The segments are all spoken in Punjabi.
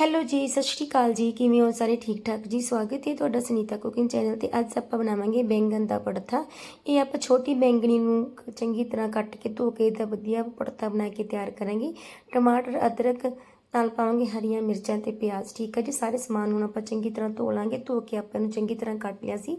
ਹੈਲੋ ਜੀ, ਸਤਿ ਸ਼੍ਰੀ ਅਕਾਲ ਜੀ। ਕਿਵੇਂ ਹੋ ਸਾਰੇ? ਠੀਕ ਠਾਕ ਜੀ? ਸਵਾਗਤ ਹੈ ਤੁਹਾਡਾ ਸੁਨੀਤਾ ਕੁਕਿੰਗ ਚੈਨਲ ਤੇ। ਅੱਜ ਆਪਾਂ ਬਣਾਵਾਂਗੇ ਬੈਂਗਣ ਦਾ ਪੜਥਾ ਇਹ ਆਪਾਂ ਛੋਟੀ ਬੈਂਗਣੀ ਨੂੰ ਚੰਗੀ ਤਰ੍ਹਾਂ ਕੱਟ ਕੇ ਧੋ ਕੇ ਇਹਦਾ ਵਧੀਆ ਪੜਥਾ ਬਣਾ ਕੇ ਤਿਆਰ ਕਰਾਂਗੇ। ਟਮਾਟਰ, ਅਦਰਕ ਨਾਲ ਪਾਵਾਂਗੇ ਹਰੀਆਂ ਮਿਰਚਾਂ ਤੇ ਪਿਆਜ਼। ਠੀਕ ਹੈ ਜੀ? ਸਾਰੇ ਸਮਾਨ ਨੂੰ ਆਪਾਂ ਚੰਗੀ ਤਰ੍ਹਾਂ ਧੋ ਲਾਂਗੇ। ਧੋ ਕੇ ਆਪਾਂ ਇਹਨੂੰ ਚੰਗੀ ਤਰ੍ਹਾਂ ਕੱਟ ਲਿਆ ਸੀ।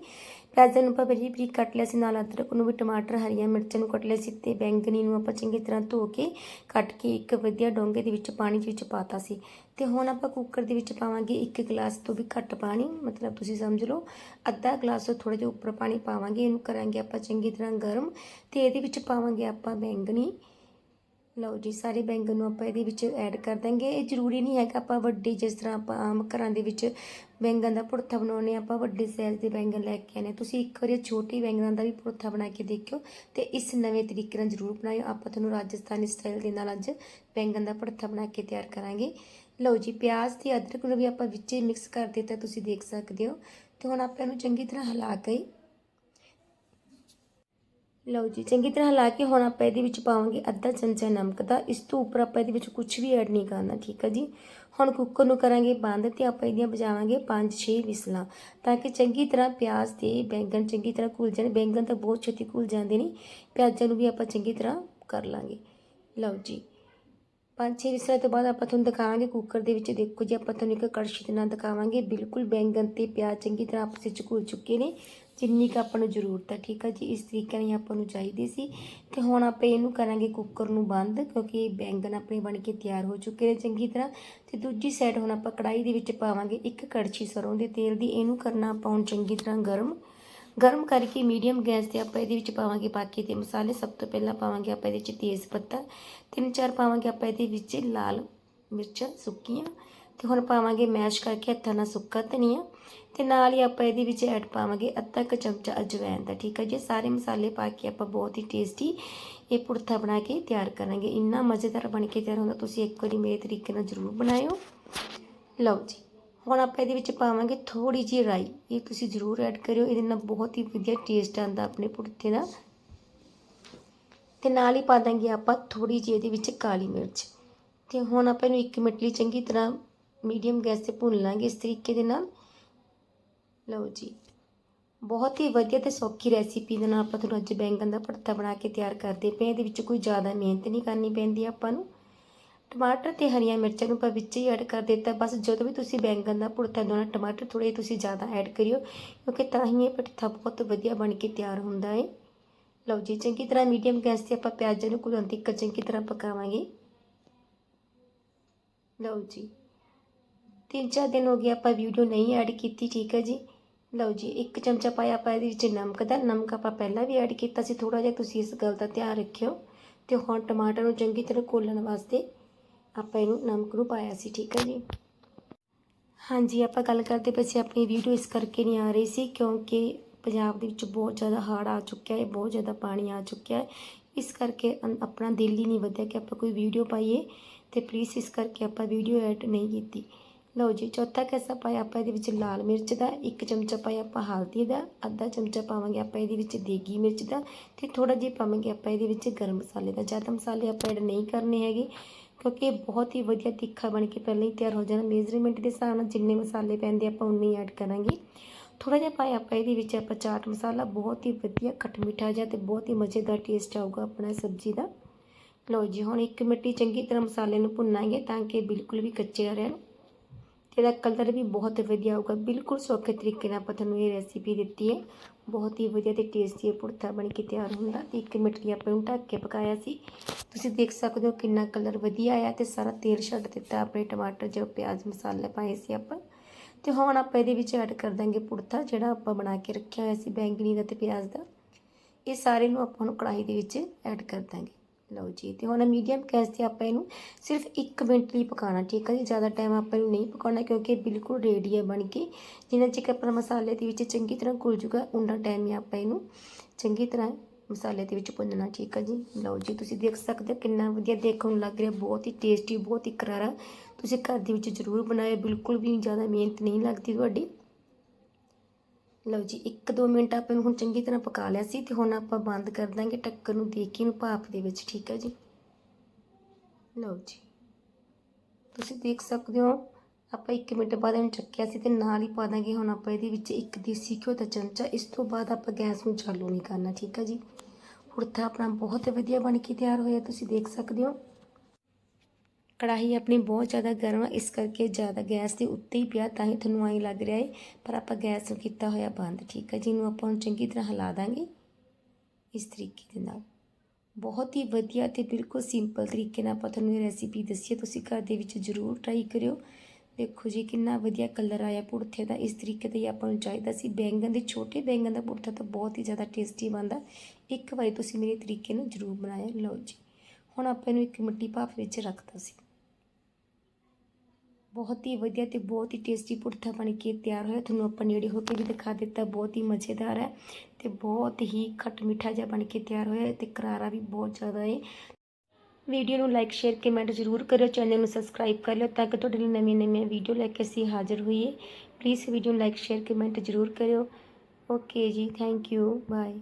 ਪਿਆਜ਼ਾਂ ਨੂੰ ਆਪਾਂ ਬਰੀਕ ਬਰੀਕ ਕੱਟ ਲਿਆ ਸੀ, ਨਾਲ ਅਦਰਕ ਨੂੰ ਵੀ ਟਮਾਟਰ, ਹਰੀਆਂ ਮਿਰਚਾਂ ਨੂੰ ਕੱਟ ਲਿਆ ਸੀ ਤੇ ਬੈਂਗਣੀ ਨੂੰ ਆਪਾਂ ਚੰਗੀ ਤਰ੍ਹਾਂ ਧੋ ਕੇ ਕੱਟ ਕੇ ਇੱਕ ਵਧੀਆ ਡੋਂਗੇ ਦੇ ਵਿੱਚ ਪਾਣੀ ਦੇ ਵਿੱਚ ਪਾਤਾ ਸੀ। ਤੇ ਹੁਣ ਆਪਾਂ ਕੁੱਕਰ ਦੇ ਵਿੱਚ ਪਾਵਾਂਗੇ ਇੱਕ ਗਲਾਸ ਤੋਂ ਵੀ ਘੱਟ ਪਾਣੀ, ਮਤਲਬ ਤੁਸੀਂ ਸਮਝ ਲਓ, ਅੱਧਾ ਗਲਾਸ ਤੋਂ ਥੋੜਾ ਜਿਹਾ ਉੱਪਰ ਪਾਣੀ ਪਾਵਾਂਗੇ, ਇਹਨੂੰ ਕਰਾਂਗੇ ਆਪਾਂ ਚੰਗੀ ਤਰ੍ਹਾਂ ਗਰਮ ਤੇ ਇਹਦੇ ਵਿੱਚ ਪਾਵਾਂਗੇ ਆਪਾਂ ਬੈਂਗਣੀ। ਲਓ ਜੀ, ਸਾਰੇ ਬੈਂਗਣ ਨੂੰ ਆਪਾਂ ਇਹਦੇ ਵਿੱਚ ਐਡ ਕਰ ਦਾਂਗੇ। ਇਹ ਜ਼ਰੂਰੀ ਨਹੀਂ ਹੈਗਾ ਆਪਾਂ ਵੱਡੇ ਜਿਸ ਤਰ੍ਹਾਂ ਆਪਾਂ ਆਮ ਘਰਾਂ ਦੇ ਵਿੱਚ ਬੈਂਗਣ ਦਾ ਭੁਰਥਾ ਬਣਾਉਨੇ ਆਪਾਂ ਵੱਡੇ ਸਾਈਜ਼ ਦੇ ਬੈਂਗਣ ਲੈ ਕੇ ਆਨੇ ਤੁਸੀਂ ਇੱਕ ਵਾਰੀ ਛੋਟੀ ਬੈਂਗਣਾਂ ਦਾ ਵੀ ਭੁਰਥਾ ਬਣਾ ਕੇ ਦੇਖਿਓ ਤੇ ਇਸ ਨਵੇਂ ਤਰੀਕੇ ਨਾਲ ਜ਼ਰੂਰ ਬਣਾਇਓ। ਆਪਾਂ ਤੁਹਾਨੂੰ ਰਾਜਸਥਾਨੀ ਸਟਾਈਲ ਦੇ ਨਾਲ ਅੱਜ ਬੈਂਗਣ ਦਾ ਭੁਰਥਾ ਬਣਾ ਕੇ ਤਿਆਰ ਕਰਾਂਗੇ। ਲਓ ਜੀ, ਪਿਆਜ਼ ਤੇ ਅਦਰਕ ਨੂੰ ਵੀ ਆਪਾਂ ਵਿੱਚ ਹੀ ਮਿਕਸ ਕਰ ਦਿੱਤਾ, ਤੁਸੀਂ ਦੇਖ ਸਕਦੇ ਹੋ। ਤੇ ਹੁਣ ਆਪਾਂ ਇਹਨੂੰ ਚੰਗੀ ਤਰ੍ਹਾਂ ਹਿਲਾ ਕੇ ਲਓ ਜੀ, ਚੰਗੀ ਤਰ੍ਹਾਂ ਹਿਲਾ ਕੇ ਹੁਣ ਆਪਾਂ ਇਹਦੇ ਵਿੱਚ ਪਾਵਾਂਗੇ ਅੱਧਾ ਚਮਚਾ ਨਮਕ ਦਾ। ਇਸ ਤੋਂ ਉੱਪਰ ਆਪਾਂ ਇਹਦੇ ਵਿੱਚ ਕੁਝ ਵੀ ਐਡ ਨਹੀਂ ਕਰਨਾ, ਠੀਕ ਹੈ ਜੀ? ਹੁਣ ਕੁੱਕਰ ਨੂੰ ਕਰਾਂਗੇ ਬੰਦ ਤੇ ਆਪਾਂ ਇਹਦੀਆਂ ਵਜਾਵਾਂਗੇ 5-6 ਵਿਸਲਾਂ ਤਾਂ ਕਿ ਚੰਗੀ ਤਰ੍ਹਾਂ ਪਿਆਜ਼ ਤੇ ਬੈਂਗਣ ਚੰਗੀ ਤਰ੍ਹਾਂ ਘੁਲ ਜਾਣ। ਬੈਂਗਣ ਤਾਂ ਬਹੁਤ ਛੇਤੀ ਘੁਲ ਜਾਂਦੇ ਨੇ, ਪਿਆਜ਼ਾਂ ਨੂੰ ਵੀ ਆਪਾਂ ਚੰਗੀ ਤਰ੍ਹਾਂ ਕਰ ਲਾਂਗੇ। ਲਓ ਜੀ। ਪੰਜ ਛੇ ਵਿਸਲਾਂ ਤੋਂ ਬਾਅਦ ਆਪਾਂ ਤੁਹਾਨੂੰ ਦਿਖਾਵਾਂਗੇ ਕੁੱਕਰ ਦੇ ਵਿੱਚ। ਦੇਖੋ ਜੀ, ਆਪਾਂ ਤੁਹਾਨੂੰ ਇੱਕ ਕੜਛੀ ਦੇ ਨਾਲ ਦਿਖਾਵਾਂਗੇ। ਬਿਲਕੁਲ ਬੈਂਗਣ ਤੇ ਪਿਆਜ਼ ਚੰਗੀ ਤਰ੍ਹਾਂ ਆਪਸ ਵਿੱਚ ਘੁਲ ਚੁੱਕੇ ਨੇ। ਜਿੰਨੀ ਕੁ ਆਪਾਂ ਨੂੰ ਜ਼ਰੂਰਤ ਹੈ, ਠੀਕ ਹੈ ਜੀ? ਇਸ ਤਰੀਕੇ ਨਾਲ ਆਪਾਂ ਨੂੰ ਚਾਹੀਦੀ ਸੀ। ਤੇ ਹੁਣ ਆਪਾਂ ਇਹਨੂੰ ਕਰਾਂਗੇ ਕੁੱਕਰ ਨੂੰ ਬੰਦ, ਕਿਉਂਕਿ ਬੈਂਗਣ ਆਪਣੇ ਬਣ ਕੇ ਤਿਆਰ ਹੋ ਚੁੱਕੇ ਨੇ ਚੰਗੀ ਤਰ੍ਹਾਂ। ਤੇ ਦੂਜੀ ਸਾਈਡ ਹੁਣ ਆਪਾਂ ਕੜਾਈ ਦੇ ਵਿੱਚ ਪਾਵਾਂਗੇ ਇੱਕ ਕੜਛੀ ਸਰੋਂ ਦੇ ਤੇਲ ਦੀ। ਇਹਨੂੰ ਕਰਨਾ ਆਪਾਂ ਹੁਣ ਚੰਗੀ ਤਰ੍ਹਾਂ ਗਰਮ ਗਰਮ ਕਰਕੇ ਮੀਡੀਅਮ ਗੈਸ ਤੇ ਆਪਾਂ ਇਹਦੇ ਵਿੱਚ ਪਾਵਾਂਗੇ ਬਾਕੀ ਦੇ ਮਸਾਲੇ। ਸਭ ਤੋਂ ਪਹਿਲਾਂ ਪਾਵਾਂਗੇ ਆਪਾਂ ਇਹਦੇ ਵਿੱਚ ਤੇਜ਼ ਪੱਤਾ। ਤਿੰਨ ਚਾਰ ਪਾਵਾਂਗੇ ਆਪਾਂ ਇਹਦੇ ਵਿੱਚ ਲਾਲ ਮਿਰਚਾਂ ਸੁੱਕੀਆਂ। ਤੇ ਹੁਣ ਪਾਵਾਂਗੇ ਮੈਸ਼ ਕਰਕੇ ਹੱਥਾਂ ਨਾਲ ਸੁੱਕਾ ਧਨੀਆ। ਤੇ ਨਾਲ ਹੀ ਆਪਾਂ ਇਹਦੇ ਵਿੱਚ ਐਡ ਪਾਵਾਂਗੇ ਅੱਧਾ ਕੁ ਚਮਚਾ ਅਜਵਾਇਣ ਦਾ, ਠੀਕ ਹੈ ਜੀ? ਸਾਰੇ ਮਸਾਲੇ ਪਾ ਕੇ ਆਪਾਂ ਬਹੁਤ ਹੀ ਟੇਸਟੀ ਇਹ ਪੁਰਥਾ ਬਣਾ ਕੇ ਤਿਆਰ ਕਰਾਂਗੇ। ਇੰਨਾ ਮਜ਼ੇਦਾਰ ਬਣ ਕੇ ਤਿਆਰ ਹੁੰਦਾ, ਤੁਸੀਂ ਇੱਕ ਵਾਰੀ ਮੇਰੇ ਤਰੀਕੇ ਨਾਲ ਜ਼ਰੂਰ ਬਣਾਇਓ। ਲਓ ਜੀ। ਹੁਣ ਆਪਾਂ ਇਹਦੇ ਵਿੱਚ ਪਾਵਾਂਗੇ ਥੋੜੀ ਜਿਹੀ ਰਾਈ। ਇਹ ਤੁਸੀਂ ਜ਼ਰੂਰ ਐਡ ਕਰਿਓ, ਇਹਦੇ ਨਾਲ ਬਹੁਤ ਹੀ ਵਧੀਆ ਟੇਸਟ ਆਉਂਦਾ ਆਪਣੇ ਪੁਰਥੇ ਦਾ। ਤੇ ਨਾਲ ਹੀ ਪਾ ਦਾਂਗੇ ਆਪਾਂ ਥੋੜੀ ਜਿਹੀ ਇਹਦੇ ਵਿੱਚ ਕਾਲੀ ਮਿਰਚ। ਤੇ ਹੁਣ ਆਪਾਂ ਇਹਨੂੰ 1 ਮਿੰਟ ਲਈ ਚੰਗੀ ਤਰ੍ਹਾਂ ਮੀਡੀਅਮ ਗੈਸ ਤੇ ਭੁੰਨ ਲਾਂਗੇ ਇਸ ਤਰੀਕੇ ਦੇ ਨਾਲ। ਲਓ ਜੀ। ਬਹੁਤ ਹੀ ਵਧੀਆ ਤੇ ਸੌਖੀ ਰੈਸਿਪੀ ਦੇ ਨਾਲ ਆਪਾਂ ਤੁਹਾਨੂੰ ਅੱਜ ਬੈਂਗਣ ਦਾ ਭੜਤਾ ਬਣਾ ਕੇ ਤਿਆਰ ਕਰਦੇ ਪਏ ਇਹਦੇ ਵਿੱਚ ਕੋਈ ਜ਼ਿਆਦਾ ਮਿਹਨਤ ਨਹੀਂ ਕਰਨੀ ਪੈਂਦੀ ਆਪਾਂ ਨੂੰ। ਟਮਾਟਰ ਤੇ ਹਰੀਆਂ ਮਿਰਚਾਂ ਨੂੰ ਆਪਾਂ ਵਿੱਚ ਹੀ ਐਡ ਕਰ ਦਿੱਤਾ। ਬਸ ਜਦੋਂ ਵੀ ਤੁਸੀਂ ਬੈਂਗਣ ਦਾ ਭੁਰਤਾ ਦੋਣਾ ਟਮਾਟਰ ਥੋੜੇ ਤੁਸੀਂ ਜ਼ਿਆਦਾ ਐਡ ਕਰਿਓ, ਕਿਉਂਕਿ ਤਾਂ ਹੀ ਇਹ ਭਰਤਾ ਬਹੁਤ ਵਧੀਆ ਬਣ ਕੇ ਤਿਆਰ ਹੁੰਦਾ ਹੈ ਲਓ ਜੀ, ਚੰਗੀ ਤਰ੍ਹਾਂ ਮੀਡੀਅਮ ਗੈਸ ਤੇ ਆਪਾਂ ਪਿਆਜ਼ਾਂ ਨੂੰ ਕੁਲਣ ਤੱਕ ਚੰਗੀ ਤਰ੍ਹਾਂ ਪਕਾਵਾਂਗੇ। ਲਓ ਜੀ, ਤਿੰਨ ਚਾਰ ਦਿਨ ਹੋ ਗਏ ਆਪਾਂ ਵੀਡੀਓ ਨਹੀਂ ਐਡ ਕੀਤੀ, ਠੀਕ ਹੈ ਜੀ? ਲਓ ਜੀ, ਇੱਕ ਚਮਚਾ ਪਾਇਆ ਆਪਾਂ ਇਹਦੇ ਵਿੱਚ ਨਮਕ ਦਾ। ਨਮਕ ਆਪਾਂ ਪਹਿਲਾਂ ਵੀ ਐਡ ਕੀਤਾ ਸੀ ਥੋੜਾ ਜਿਹਾ ਤੁਸੀਂ ਇਸ ਗੱਲ ਦਾ ਧਿਆਨ ਰੱਖਿਓ। ਤੇ ਹੁਣ ਟਮਾਟਰ ਨੂੰ ਚੰਗੀ ਤਰ੍ਹਾਂ ਘੋਲਣ ਵਾਸਤੇ ਆਪਾਂ ਇਹਨੂੰ ਨਮਕ ਨੂੰ ਪਾਇਆ ਸੀ, ਠੀਕ ਹੈ ਜੀ? ਹਾਂਜੀ, ਆਪਾਂ ਗੱਲ ਕਰਦੇ ਪਏ ਸੀ, ਆਪਣੀ ਵੀਡੀਓ ਇਸ ਕਰਕੇ ਨਹੀਂ ਆ ਰਹੀ ਸੀ ਕਿਉਂਕਿ ਪੰਜਾਬ ਦੇ ਵਿੱਚ ਬਹੁਤ ਜ਼ਿਆਦਾ ਹੜ੍ਹ ਆ ਚੁੱਕਿਆ ਹੈ, ਬਹੁਤ ਜ਼ਿਆਦਾ ਪਾਣੀ ਆ ਚੁੱਕਿਆ ਹੈ। ਇਸ ਕਰਕੇ ਅਨ- ਆਪਣਾ ਦਿਲ ਹੀ ਨਹੀਂ ਵਧਿਆ ਕਿ ਆਪਾਂ ਕੋਈ ਵੀਡੀਓ ਪਾਈਏ ਤੇ ਪਲੀਜ਼ ਇਸ ਕਰਕੇ ਆਪਾਂ ਵੀਡੀਓ ਐਡ ਨਹੀਂ ਕੀਤੀ। ਲਓ ਜੀ, ਚੌਥਾ ਕੈਸਾ ਪਾਇਆ ਆਪਾਂ ਇਹਦੇ ਵਿੱਚ ਲਾਲ ਮਿਰਚ ਦਾ, ਇੱਕ ਚਮਚਾ ਪਾਇਆ ਆਪਾਂ ਹਲਦੀ ਦਾ, ਅੱਧਾ ਚਮਚਾ ਪਾਵਾਂਗੇ ਆਪਾਂ ਇਹਦੇ ਵਿੱਚ ਦੇਗੀ ਮਿਰਚ ਦਾ ਤੇ ਥੋੜਾ ਜਿਹਾ ਪਾਵਾਂਗੇ ਆਪਾਂ ਇਹਦੇ ਵਿੱਚ ਗਰਮ ਮਸਾਲੇ ਦਾ। ਜ਼ਿਆਦਾ ਮਸਾਲੇ ਆਪਾਂ ਐਡ ਨਹੀਂ ਕਰਨੇ ਹੈਗੇ ਕਿਉਂਕਿ ਇਹ ਬਹੁਤ ਹੀ ਵਧੀਆ ਤਿੱਖਾ ਬਣ ਕੇ ਪਹਿਲਾਂ ਹੀ ਤਿਆਰ ਹੋ ਜਾਣਾ। ਮੇਜ਼ਰਮੈਂਟ ਦੇ ਹਿਸਾਬ ਨਾਲ ਜਿੰਨੇ ਮਸਾਲੇ ਪੈਂਦੇ ਆਪਾਂ ਉਨੇ ਹੀ ਐਡ ਕਰਾਂਗੇ। ਥੋੜਾ ਜਿਹਾ ਪਾਇਆ ਆਪਾਂ ਇਹਦੇ ਵਿੱਚ ਆਪਾਂ ਚਾਟ ਮਸਾਲਾ, ਬਹੁਤ ਹੀ ਵਧੀਆ ਖੱਟ ਮਿੱਠਾ ਜਿਹਾ ਤੇ ਬਹੁਤ ਹੀ ਮਜ਼ੇਦਾਰ ਟੇਸਟ ਆਊਗਾ ਆਪਣਾ ਸਬਜ਼ੀ ਦਾ। ਲਓ ਜੀ, ਹੁਣ ਇੱਕ ਮਿੱਟੀ ਚੰਗੀ ਤਰ੍ਹਾਂ ਮਸਾਲੇ ਨੂੰ ਭੁੰਨਾਂਗੇ ਤਾਂ ਕਿ ਬਿਲਕੁਲ ਵੀ ਕੱਚੇ ਨਾ ਰਹਿਣ। ਤੇ ਇਹਦਾ ਕਲਰ ਵੀ ਬਹੁਤ ਵਧੀਆ ਆਊਗਾ ਬਿਲਕੁਲ ਸੌਖੇ ਤਰੀਕੇ ਨਾਲ ਆਪਾਂ ਤੁਹਾਨੂੰ ਇਹ ਰੈਸਿਪੀ ਦਿੱਤੀ ਹੈ। ਬਹੁਤ ਹੀ ਵਧੀਆ ਤੇ ਟੇਸਟੀ ਇਹ ਪੁੜਥਾ ਬਣ ਕੇ ਤਿਆਰ ਹੁੰਦਾ। ਤੇ ਇੱਕ ਮਿੰਟ ਲਈ ਆਪਾਂ ਇਹਨੂੰ ਢੱਕ ਕੇ ਪਕਾਇਆ ਸੀ। ਤੁਸੀਂ ਦੇਖ ਸਕਦੇ ਹੋ ਕਿੰਨਾ ਕਲਰ ਵਧੀਆ ਆਇਆ ਤੇ ਸਾਰਾ ਤੇਲ ਛੱਡ ਦਿੱਤਾ। ਆਪਣੇ ਟਮਾਟਰ ਜੋ ਪਿਆਜ਼ ਮਸਾਲੇ ਪਾਏ ਸੀ ਆਪਾਂ। ਤੇ ਹੁਣ ਆਪਾਂ ਇਹਦੇ ਵਿੱਚ ਐਡ ਕਰ ਦਾਂਗੇ ਪੁੜਥਾ ਜਿਹੜਾ ਆਪਾਂ ਬਣਾ ਕੇ ਰੱਖਿਆ ਹੋਇਆ ਸੀ ਬੈਂਗਣੀ ਦਾ ਤੇ ਪਿਆਜ਼ ਦਾ। ਇਹ ਸਾਰੇ ਨੂੰ ਆਪਾਂ ਨੂੰ ਕੜਾਹੀ ਦੇ ਵਿੱਚ ਐਡ ਕਰ ਦਾਂਗੇ। ਲਓ ਜੀ, ਤੇ ਹੁਣ ਮੀਡੀਅਮ ਗੈਸ ਤੇ ਆਪਾਂ ਇਹਨੂੰ ਸਿਰਫ 1 ਮਿੰਟ ਲਈ ਪਕਾਉਣਾ, ਠੀਕ ਹੈ ਜੀ? ਜ਼ਿਆਦਾ ਟਾਈਮ ਆਪਾਂ ਇਹਨੂੰ ਨਹੀਂ ਪਕਾਉਣਾ ਕਿਉਂਕਿ ਇਹ ਬਿਲਕੁਲ ਰੈਡੀ ਹੈ ਬਣ ਕੇ। ਜਿੰਨਾ ਚਿਰ ਆਪਣਾ ਮਸਾਲੇ ਦੇ ਵਿੱਚ ਚੰਗੀ ਤਰ੍ਹਾਂ ਘੁਲ ਜੂਗਾ ਉਨਾ ਟਾਈਮ ਹੀ ਆਪਾਂ ਇਹਨੂੰ ਚੰਗੀ ਤਰ੍ਹਾਂ ਮਸਾਲੇ ਦੇ ਵਿੱਚ ਭੁੰਨਣਾ, ਠੀਕ ਹੈ ਜੀ? ਲਓ ਜੀ, ਤੁਸੀਂ ਦੇਖ ਸਕਦੇ ਹੋ ਕਿੰਨਾ ਵਧੀਆ ਦੇਖਣ ਨੂੰ ਲੱਗ ਰਿਹਾ, ਬਹੁਤ ਹੀ ਟੇਸਟੀ ਬਹੁਤ ਹੀ ਕਰਾਰਾ। ਤੁਸੀਂ ਘਰ ਦੇ ਵਿੱਚ ਜ਼ਰੂਰ ਬਣਾਇਓ, ਬਿਲਕੁਲ ਵੀ ਜ਼ਿਆਦਾ ਮਿਹਨਤ ਨਹੀਂ ਲੱਗਦੀ ਤੁਹਾਡੀ। ਲਓ ਜੀ 1-2 ਮਿੰਟ ਆਪਾਂ ਨੂੰ ਹੁਣ ਚੰਗੀ ਤਰ੍ਹਾਂ ਪਕਾ ਲਿਆ ਸੀ ਤੇ ਹੁਣ ਆਪਾਂ ਬੰਦ ਕਰ ਦਾਂਗੇ ਟੱਕਰ ਨੂੰ ਦੇ ਕੇ ਇਹਨੂੰ ਭਾਪ ਦੇ ਵਿੱਚ, ਠੀਕ ਹੈ ਜੀ? ਲਓ ਜੀ। ਤੁਸੀਂ ਦੇਖ ਸਕਦੇ ਹੋ, ਆਪਾਂ 1 ਮਿੰਟ ਬਾਅਦ ਇਹਨੂੰ ਚੱਕਿਆ ਸੀ ਤੇ ਨਾਲ ਹੀ ਪਾ ਦਾਂਗੇ ਹੁਣ ਆਪਾਂ ਇਹਦੇ ਵਿੱਚ ਇੱਕ ਦੇਸੀ ਘਿਓ ਦਾ ਚਮਚਾ। ਇਸ ਤੋਂ ਬਾਅਦ ਆਪਾਂ ਗੈਸ ਨੂੰ ਚਾਲੂ ਨਹੀਂ ਕਰਨਾ, ਠੀਕ ਹੈ ਜੀ? ਕੁੜਤਾ ਆਪਣਾ ਬਹੁਤ ਵਧੀਆ ਬਣ ਕੇ ਤਿਆਰ ਹੋਇਆ, ਤੁਸੀਂ ਦੇਖ ਸਕਦੇ ਹੋ। ਕੜਾਹੀ ਆਪਣੀ ਬਹੁਤ ਜ਼ਿਆਦਾ ਗਰਮ ਹੈ ਇਸ ਕਰਕੇ ਜ਼ਿਆਦਾ ਗੈਸ ਦੇ ਉੱਤੇ ਹੀ ਪਿਆ ਤਾਂ ਹੀ ਤੁਹਾਨੂੰ ਆਈ ਲੱਗ ਰਿਹਾ ਹੈ ਪਰ ਆਪਾਂ ਗੈਸ ਨੂੰ ਕੀਤਾ ਹੋਇਆ ਬੰਦ, ਠੀਕ ਹੈ ਜੀ। ਇਹਨੂੰ ਆਪਾਂ ਹੁਣ ਚੰਗੀ ਤਰ੍ਹਾਂ ਹਿਲਾ ਦਾਂਗੇ ਇਸ ਤਰੀਕੇ ਦੇ ਨਾਲ। ਬਹੁਤ ਹੀ ਵਧੀਆ ਤੇ ਬਿਲਕੁਲ ਸਿੰਪਲ ਤਰੀਕੇ ਨਾਲ ਆਪਾਂ ਤੁਹਾਨੂੰ ਇਹ ਰੈਸਿਪੀ ਦੱਸੀ ਹੈ ਤੁਸੀਂ ਘਰ ਦੇ ਵਿੱਚ ਜ਼ਰੂਰ ਟਰਾਈ ਕਰਿਓ। ਦੇਖੋ ਜੀ, ਕਿੰਨਾ ਵਧੀਆ ਕਲਰ ਆਇਆ ਪੁੜਥੇ ਦਾ। ਇਸ ਤਰੀਕੇ ਦਾ ਹੀ ਆਪਾਂ ਨੂੰ ਚਾਹੀਦਾ ਸੀ। ਬੈਂਗਣ ਦੇ ਛੋਟੇ ਬੈਂਗਣ ਦਾ ਪੁੜਥਾ ਤਾਂ ਬਹੁਤ ਹੀ ਜ਼ਿਆਦਾ ਟੇਸਟੀ ਬਣਦਾ। ਇੱਕ ਵਾਰੀ ਤੁਸੀਂ ਮੇਰੇ ਤਰੀਕੇ ਨਾਲ ਜ਼ਰੂਰ ਬਣਾਇਆ। ਲਓ ਜੀ, ਹੁਣ ਆਪਾਂ ਇਹਨੂੰ ਇੱਕ ਮਿੱਟੀ ਭਾਫ ਵਿੱਚ ਰੱਖਤਾ ਸੀ। ਬਹੁਤ ਹੀ ਵਧੀਆ ਤੇ ਬਹੁਤ ਹੀ ਟੇਸਟੀ ਪੁੜਥਾ ਬਣ ਕੇ ਤਿਆਰ ਹੋਇਆ। ਤੁਹਾਨੂੰ ਆਪਾਂ ਨੇੜੇ ਹੋ ਕੇ ਵੀ ਦਿਖਾ ਦਿੱਤਾ, ਬਹੁਤ ਹੀ ਮਜ਼ੇਦਾਰ ਹੈ ਤੇ ਬਹੁਤ ਹੀ ਖੱਟ ਮਿੱਠਾ ਜਿਹਾ ਬਣ ਕੇ ਤਿਆਰ ਹੋਇਆ ਹੈ ਤੇ ਕਰਾਰਾ ਵੀ ਬਹੁਤ ਜ਼ਿਆਦਾ ਹੈ। ਵੀਡੀਓ ਨੂੰ ਲਾਈਕ ਸ਼ੇਅਰ ਕਮੈਂਟ ਜ਼ਰੂਰ ਕਰਿਓ ਚੈਨਲ ਨੂੰ ਸਬਸਕ੍ਰਾਈਬ ਕਰ ਲਿਓ ਤਾਂ ਕਿ ਤੁਹਾਡੇ ਲਈ ਨਵੀਆਂ ਨਵੀਆਂ ਵੀਡੀਓ ਲੈ ਕੇ ਅਸੀਂ ਹਾਜ਼ਰ ਹੋਈਏ। ਪਲੀਜ਼ ਵੀਡੀਓ ਨੂੰ ਲਾਈਕ ਸ਼ੇਅਰ ਕਮੈਂਟ ਜ਼ਰੂਰ ਕਰਿਓ। ਓਕੇ ਜੀ ਥੈਂਕ ਯੂ ਬਾਏ